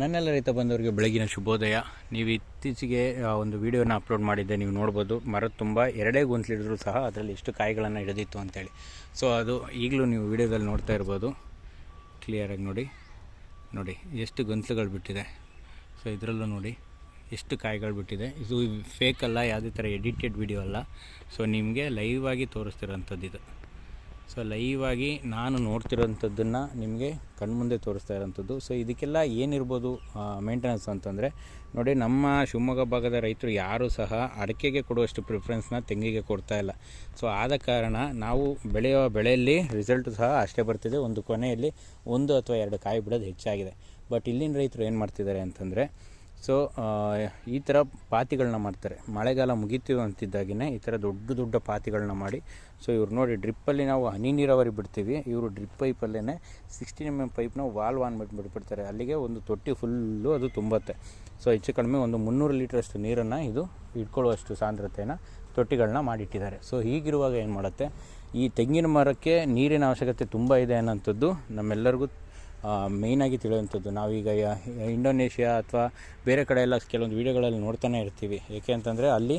ನನ್ನೆಲ್ಲ ರೈತ ಬಂದವರಿಗೆ ಬೆಳಗಿನ ಶುಭೋದಯ. ನೀವು ಇತ್ತೀಚೆಗೆ ಒಂದು ವಿಡಿಯೋನ ಅಪ್ಲೋಡ್ ಮಾಡಿದ್ದೆ, ನೀವು ನೋಡ್ಬೋದು. ಮರ ತುಂಬ ಎರಡೇ ಗೊಂತ್ಲಿಡಿದ್ರು ಸಹ ಅದರಲ್ಲಿ ಎಷ್ಟು ಕಾಯಿಗಳನ್ನು ಹಿಡಿದಿತ್ತು ಅಂತೇಳಿ. ಸೊ ಅದು ಈಗಲೂ ನೀವು ವಿಡಿಯೋದಲ್ಲಿ ನೋಡ್ತಾ ಇರ್ಬೋದು. ಕ್ಲಿಯರಾಗಿ ನೋಡಿ. ನೋಡಿ, ಎಷ್ಟು ಗೊಂತ್ಲುಗಳು ಬಿಟ್ಟಿದೆ. ಸೊ ಇದರಲ್ಲೂ ನೋಡಿ, ಎಷ್ಟು ಕಾಯಿಗಳು ಬಿಟ್ಟಿದೆ. ಇದು ಫೇಕ್ ಅಲ್ಲ, ಯಾವುದೇ ಥರ ಎಡಿಟೆಡ್ ವಿಡಿಯೋ ಅಲ್ಲ. ಸೊ ನಿಮಗೆ ಲೈವ್ ಆಗಿ ತೋರಿಸ್ತಿರೋಂಥದ್ದು ಇದು. ಸೊ ಲೈವ್ ಆಗಿ ನಾನು ನೋಡ್ತಿರೋಂಥದ್ದನ್ನು ನಿಮಗೆ ಕಣ್ಮುಂದೆ ತೋರಿಸ್ತಾ ಇರೋಂಥದ್ದು. ಸೊ ಇದಕ್ಕೆಲ್ಲ ಏನಿರ್ಬೋದು ಮೇಂಟೆನೆನ್ಸ್ ಅಂತಂದರೆ, ನೋಡಿ ನಮ್ಮ ಶಿವಮೊಗ್ಗ ಭಾಗದ ರೈತರು ಯಾರೂ ಸಹ ಅಡಿಕೆಗೆ ಕೊಡುವಷ್ಟು ಪ್ರಿಫರೆನ್ಸ್ನ ತೆಂಗಿಗೆ ಕೊಡ್ತಾ ಇಲ್ಲ. ಸೊ ಆದ ಕಾರಣ ನಾವು ಬೆಳೆಯುವ ಬೆಳೆಯಲ್ಲಿ ರಿಸಲ್ಟ್ ಸಹ ಅಷ್ಟೇ ಬರ್ತಿದೆ. ಒಂದು ಕೊನೆಯಲ್ಲಿ ಒಂದು ಅಥವಾ ಎರಡು ಕಾಯಿ ಬಿಡೋದು ಹೆಚ್ಚಾಗಿದೆ. ಬಟ್ ಇಲ್ಲಿನ ರೈತರು ಏನು ಮಾಡ್ತಿದ್ದಾರೆ ಅಂತಂದರೆ ಸೊ ಈ ಥರ ಪಾತಿಗಳನ್ನ ಮಾಡ್ತಾರೆ. ಮಳೆಗಾಲ ಮುಗೀತೀವಿ ಅಂತಿದ್ದಾಗಿನೇ ಈ ಥರ ದೊಡ್ಡ ದೊಡ್ಡ ಪಾತಿಗಳನ್ನ ಮಾಡಿ. ಸೊ ಇವ್ರು ನೋಡಿ ಡ್ರಿಪ್ಪಲ್ಲಿ ನಾವು ಹನಿ ನೀರಾವರಿ ಬಿಡ್ತೀವಿ. ಇವರು ಡ್ರಿಪ್ ಪೈಪಲ್ಲೇ ಸಿಕ್ಸ್ಟೀನ್ ಎಂ ಎಂ ಪೈಪ್ನ ವಾಲ್ ಮಾಡಿ ಬಿಟ್ಬಿಡ್ತಾರೆ. ಅಲ್ಲಿಗೆ ಒಂದು ತೊಟ್ಟಿ ಫುಲ್ಲು ಅದು ತುಂಬುತ್ತೆ. ಸೊ ಹೆಚ್ಚು ಕಡಿಮೆ ಒಂದು ಮುನ್ನೂರು ಲೀಟ್ರಷ್ಟು ನೀರನ್ನು ಇದು ಇಟ್ಕೊಳ್ಳುವಷ್ಟು ಸಾಂದ್ರತೆಯನ್ನು ತೊಟ್ಟಿಗಳನ್ನ ಮಾಡಿಟ್ಟಿದ್ದಾರೆ. ಸೊ ಹೀಗಿರುವಾಗ ಏನು ಮಾಡುತ್ತೆ? ಈ ತೆಂಗಿನ ಮರಕ್ಕೆ ನೀರಿನ ಅವಶ್ಯಕತೆ ತುಂಬ ಇದೆ ಅನ್ನೋಂಥದ್ದು ನಮ್ಮೆಲ್ಲರಿಗೂ ಮೇಯ್ನಾಗಿ ತಿಳಿಯುವಂಥದ್ದು. ನಾವೀಗ ಇಂಡೋನೇಷ್ಯಾ ಅಥವಾ ಬೇರೆ ಕಡೆ ಎಲ್ಲ ಕೆಲವೊಂದು ವೀಡಿಯೋಗಳಲ್ಲಿ ನೋಡ್ತಾನೆ ಇರ್ತೀವಿ. ಏಕೆ ಅಂತಂದರೆ ಅಲ್ಲಿ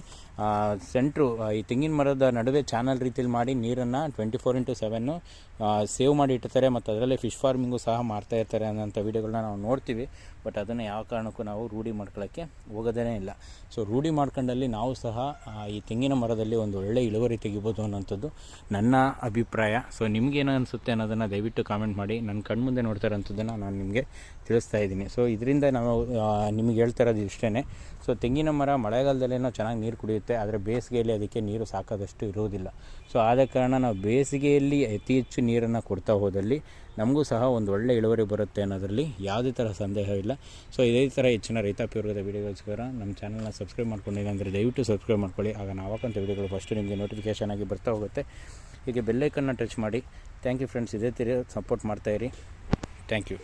ಸೆಂಟ್ರು ಈ ತೆಂಗಿನ ಮರದ ನಡುವೆ ಚಾನಲ್ ರೀತಿಯಲ್ಲಿ ಮಾಡಿ ನೀರನ್ನು twenty four into seven save ಮಾಡಿ ಇಟ್ಟಿರ್ತಾರೆ. ಮತ್ತು ಅದರಲ್ಲೇ ಫಿಶ್ ಫಾರ್ಮಿಂಗು ಸಹ ಮಾಡ್ತಾ ಇರ್ತಾರೆ ಅನ್ನೋಂಥ ವೀಡಿಯೋಗಳನ್ನ ನಾವು ನೋಡ್ತೀವಿ. ಬಟ್ ಅದನ್ನು ಯಾವ ಕಾರಣಕ್ಕೂ ನಾವು ರೂಢಿ ಮಾಡ್ಕೊಳ್ಳೋಕ್ಕೆ ಹೋಗೋದೇ ಇಲ್ಲ. ಸೊ ರೂಢಿ ಮಾಡ್ಕೊಂಡಲ್ಲಿ ನಾವು ಸಹ ಈ ತೆಂಗಿನ ಮರದಲ್ಲಿ ಒಂದು ಒಳ್ಳೆಯ ಇಳುವರಿ ತೆಗಿಬೋದು ಅನ್ನೋಂಥದ್ದು ನನ್ನ ಅಭಿಪ್ರಾಯ. ಸೊ ನಿಮಗೇನು ಅನಿಸುತ್ತೆ ಅನ್ನೋದನ್ನು ದಯವಿಟ್ಟು ಕಾಮೆಂಟ್ ಮಾಡಿ. ನನ್ನ ಕಣ್ಮುಂದೆ ನೋಡ್ತಾ ಇರೋಂಥದ್ದನ್ನು ನಾನು ನಿಮಗೆ ತಿಳಿಸ್ತಾ ಇದ್ದೀನಿ. ಸೊ ಇದರಿಂದ ನಾವು ನಿಮಗೆ ಹೇಳ್ತಾ ಇರೋದು ಇಷ್ಟೇ ಸೊ ತೆಂಗಿನ ಮರ ಮಳೆಗಾಲದಲ್ಲೇನೋ ಚೆನ್ನಾಗಿ ನೀರು ಕುಡಿಯುತ್ತೆ, ಆದರೆ ಬೇಸಿಗೆಯಲ್ಲಿ ಅದಕ್ಕೆ ನೀರು ಸಾಕಾದಷ್ಟು ಇರುವುದಿಲ್ಲ. ಸೊ ಆದ ಕಾರಣ ನಾವು ಬೇಸಿಗೆಯಲ್ಲಿ ಅತಿ ಹೆಚ್ಚು ನೀರನ್ನು ಕೊಡ್ತಾ ಹೋದಲ್ಲಿ ನಮಗೂ ಸಹ ಒಂದು ಒಳ್ಳೆ ಇಳುವರಿ ಬರುತ್ತೆ ಅನ್ನೋದರಲ್ಲಿ ಯಾವುದೇ ಥರ ಸಂದೇಹ ಇಲ್ಲ. ಸೊ ಇದೇ ಥರ ಹೆಚ್ಚಿನ ರೈತಾಪಿ ವರ್ಗದ ವೀಡಿಯೋಗೋಸ್ಕರ ನಮ್ಮ ಚಾನಲ್ನ ಸಬ್ಸ್ಕ್ರೈಬ್ ಮಾಡ್ಕೊಂಡಿಲ್ಲ ಅಂದರೆ ದಯವಿಟ್ಟು ಸಬ್ಸ್ಕ್ರೈಬ್ ಮಾಡ್ಕೊಳ್ಳಿ. ಆಗ ನಾವು ಹಾಕೋಂಥ ವೀಡಿಯೋಗಳು ಫಸ್ಟು ನಿಮಗೆ ನೋಟಿಫಿಕೇಷನ್ ಆಗಿ ಬರ್ತಾ ಹೋಗುತ್ತೆ. ಹೀಗೆ ಬೆಲ್ಲೈಕನ್ನ ಟಚ್ ಮಾಡಿ. ಥ್ಯಾಂಕ್ ಯು ಫ್ರೆಂಡ್ಸ್ ಇದೇ ಥರ ಸಪೋರ್ಟ್ ಮಾಡ್ತಾಯಿರಿ ಥ್ಯಾಂಕ್ ಯು